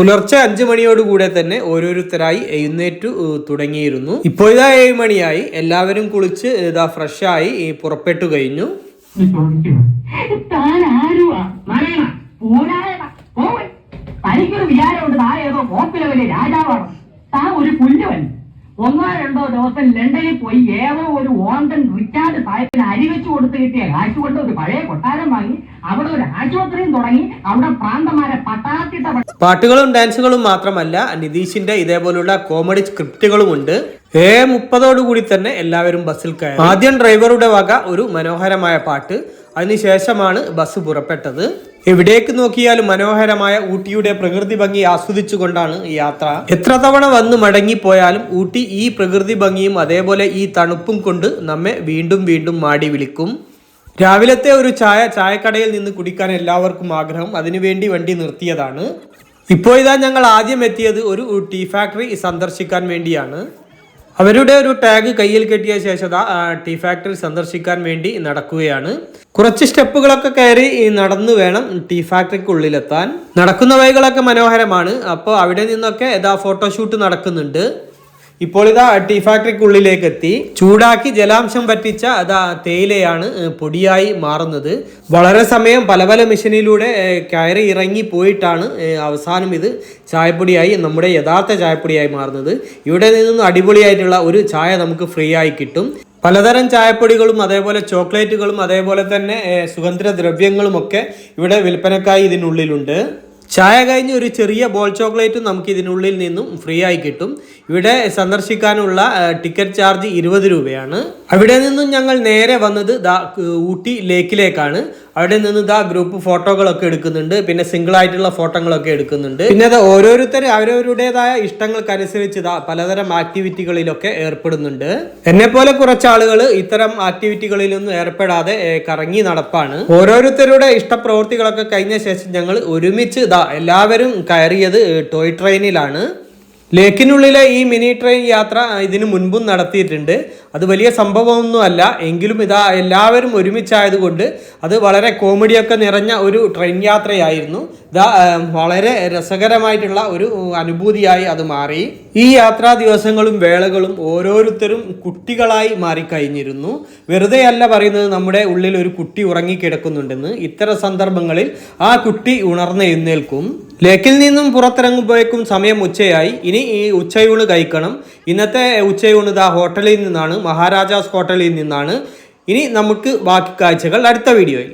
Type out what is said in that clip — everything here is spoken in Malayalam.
പുലർച്ചെ അഞ്ചു മണിയോടുകൂടെ തന്നെ ഓരോരുത്തരായി എഴുന്നേറ്റു തുടങ്ങിയിരുന്നു. ഇപ്പോൾ ഇതാ ഏഴ് മണിയായി. എല്ലാവരും കുളിച്ച് ഇതാ ഫ്രഷായി പുറപ്പെട്ടു കഴിഞ്ഞു. രാജാവാണ്. ഒരു ഒന്നോ രണ്ടോ ദിവസം ലണ്ടനിൽ പോയി ഏതോ ഒരു ഓണ്ടൻ റിച്ചാർഡ് സാഹിബിന് അരി വെച്ച് കൊടുത്ത് കിട്ടിയ കാശ് കൊണ്ട് ഒരു പഴയ കൊട്ടാരം വാങ്ങി അവിടെ ഒരു ആശുപത്രിയും തുടങ്ങി. അവിടെ പ്രാന്തമാരെ പട്ടാത്തിട്ട പാട്ടുകളും ഡാൻസുകളും മാത്രമല്ല നിതീഷിന്റെ ഇതേപോലുള്ള കോമഡി സ്ക്രിപ്റ്റുകളും ഉണ്ട്. ഏ മുപ്പതോടുകൂടി തന്നെ എല്ലാവരും ബസ്സിൽ കയറി. ആദ്യം ഡ്രൈവറുടെ വക ഒരു മനോഹരമായ പാട്ട്. അതിനുശേഷമാണ് ബസ് പുറപ്പെട്ടത്. എവിടേക്ക് നോക്കിയാലും മനോഹരമായ ഊട്ടിയുടെ പ്രകൃതി ഭംഗി ആസ്വദിച്ചുകൊണ്ടാണ് യാത്ര. എത്ര തവണ വന്ന് മടങ്ങിപ്പോയാലും ഊട്ടി ഈ പ്രകൃതി ഭംഗിയും അതേപോലെ ഈ തണുപ്പും കൊണ്ട് നമ്മെ വീണ്ടും വീണ്ടും മാടി വിളിക്കും. രാവിലത്തെ ഒരു ചായ ചായക്കടയിൽ നിന്ന് കുടിക്കാൻ എല്ലാവർക്കും ആഗ്രഹം. അതിനുവേണ്ടി വണ്ടി നിർത്തിയതാണ്. ഇപ്പോൾ ഇതാ ഞങ്ങൾ ആദ്യം എത്തിയത് ഒരു ടീ ഫാക്ടറി സന്ദർശിക്കാൻ വേണ്ടിയാണ്. അവരുടെ ഒരു ടാഗ് കയ്യിൽ കെട്ടിയ ശേഷം ടീ ഫാക്ടറി സന്ദർശിക്കാൻ വേണ്ടി നടക്കുകയാണ്. കുറച്ച് സ്റ്റെപ്പുകളൊക്കെ കയറി നടന്നു വേണം ടീ ഫാക്ടറിക്കുള്ളിലെത്താൻ നടക്കുന്ന വഴികളൊക്കെ മനോഹരമാണ്. അപ്പോൾ അവിടെ നിന്നൊക്കെ ഇതാ ഫോട്ടോഷൂട്ട് നടക്കുന്നുണ്ട്. ഇപ്പോൾ ഇതാ ടീ ഫാക്ടറിക്കുള്ളിലേക്ക് എത്തി ചൂടാക്കി ജലാംശം പറ്റിച്ച അതാ തേയിലയാണ് പൊടിയായി മാറുന്നത്. വളരെ സമയം പല പല മെഷീനിലൂടെ കയറി ഇറങ്ങി പോയിട്ടാണ് അവസാനം ഇത് ചായപ്പൊടിയായി നമ്മുടെ യഥാർത്ഥ ചായപ്പൊടിയായി മാറുന്നത്. ഇവിടെ നിന്നും അടിപൊളിയായിട്ടുള്ള ഒരു ചായ നമുക്ക് ഫ്രീ ആയി കിട്ടും. പലതരം ചായപ്പൊടികളും അതേപോലെ ചോക്ലേറ്റുകളും അതേപോലെ തന്നെ സുഗന്ധദ്രവ്യങ്ങളും ഒക്കെ ഇവിടെ വിൽപ്പനക്കായി ഇതിനുള്ളിലുണ്ട്. ചായ കഴിഞ്ഞ് ഒരു ചെറിയ ബോൾ ചോക്ലേറ്റും നമുക്ക് ഇതിനുള്ളിൽ നിന്നും ഫ്രീ ആയി കിട്ടും. ഇവിടെ സന്ദർശിക്കാനുള്ള ടിക്കറ്റ് ചാർജ് ഇരുപത് രൂപയാണ്. അവിടെ നിന്നും ഞങ്ങൾ നേരെ വന്നത് ദാ ഊട്ടി ലേക്കിലേക്കാണ്. അവിടെ നിന്ന് ദാ ഗ്രൂപ്പ് ഫോട്ടോകളൊക്കെ എടുക്കുന്നുണ്ട്. പിന്നെ സിംഗിൾ ആയിട്ടുള്ള ഫോട്ടോകളൊക്കെ എടുക്കുന്നുണ്ട്. പിന്നെ അത് ഓരോരുത്തർ അവരവരുടേതായ ഇഷ്ടങ്ങൾക്കനുസരിച്ച് ദാ പലതരം ആക്ടിവിറ്റികളിലൊക്കെ ഏർപ്പെടുന്നുണ്ട്. എന്നെ പോലെ കുറച്ച് ആളുകൾ ഇത്തരം ആക്ടിവിറ്റികളിലൊന്നും ഏർപ്പെടാതെ കറങ്ങി നടപ്പാണ്. ഓരോരുത്തരുടെ ഇഷ്ടപ്രവൃത്തികളൊക്കെ കഴിഞ്ഞ ശേഷം ഞങ്ങൾ ഒരുമിച്ച് ദാ എല്ലാവരും കയറിയത് ടോയ് ട്രെയിനിലാണ്. ലേക്കിനുള്ളിലെ ഈ മിനി ട്രെയിൻ യാത്ര ഇതിനു മുൻപും നടത്തിയിട്ടുണ്ട്. അത് വലിയ സംഭവമൊന്നുമല്ല. എങ്കിലും ഇതാ എല്ലാവരും ഒരുമിച്ചായതുകൊണ്ട് അത് വളരെ കോമഡിയൊക്കെ നിറഞ്ഞ ഒരു ട്രെയിൻ യാത്രയായിരുന്നു. ഇതാ വളരെ രസകരമായിട്ടുള്ള ഒരു അനുഭൂതിയായി അത് മാറി. ഈ യാത്രാ ദിവസങ്ങളും വേളകളും ഓരോരുത്തരും കുട്ടികളായി മാറിക്കഴിഞ്ഞിരുന്നു. വെറുതെ അല്ല പറയുന്നത് നമ്മുടെ ഉള്ളിൽ ഒരു കുട്ടി ഉറങ്ങിക്കിടക്കുന്നുണ്ടെന്ന്. ഇത്തരം സന്ദർഭങ്ങളിൽ ആ കുട്ടി ഉണർന്ന് എഴുന്നേൽക്കും. ലേക്കിൽ നിന്നും പുറത്തിറങ്ങുമ്പോഴേക്കും സമയം ഉച്ചയായി. ഇനി ഈ ഉച്ചയൂണ് കഴിക്കണം. ഇന്നത്തെ ഉച്ചയൂണ് ഇതാ ഹോട്ടലിൽ നിന്നാണ് മഹാരാജാസ് ഹോട്ടലിൽ നിന്നാണ്. ഇനി നമുക്ക് ബാക്കി കാഴ്ചകൾ അടുത്ത വീഡിയോയിൽ.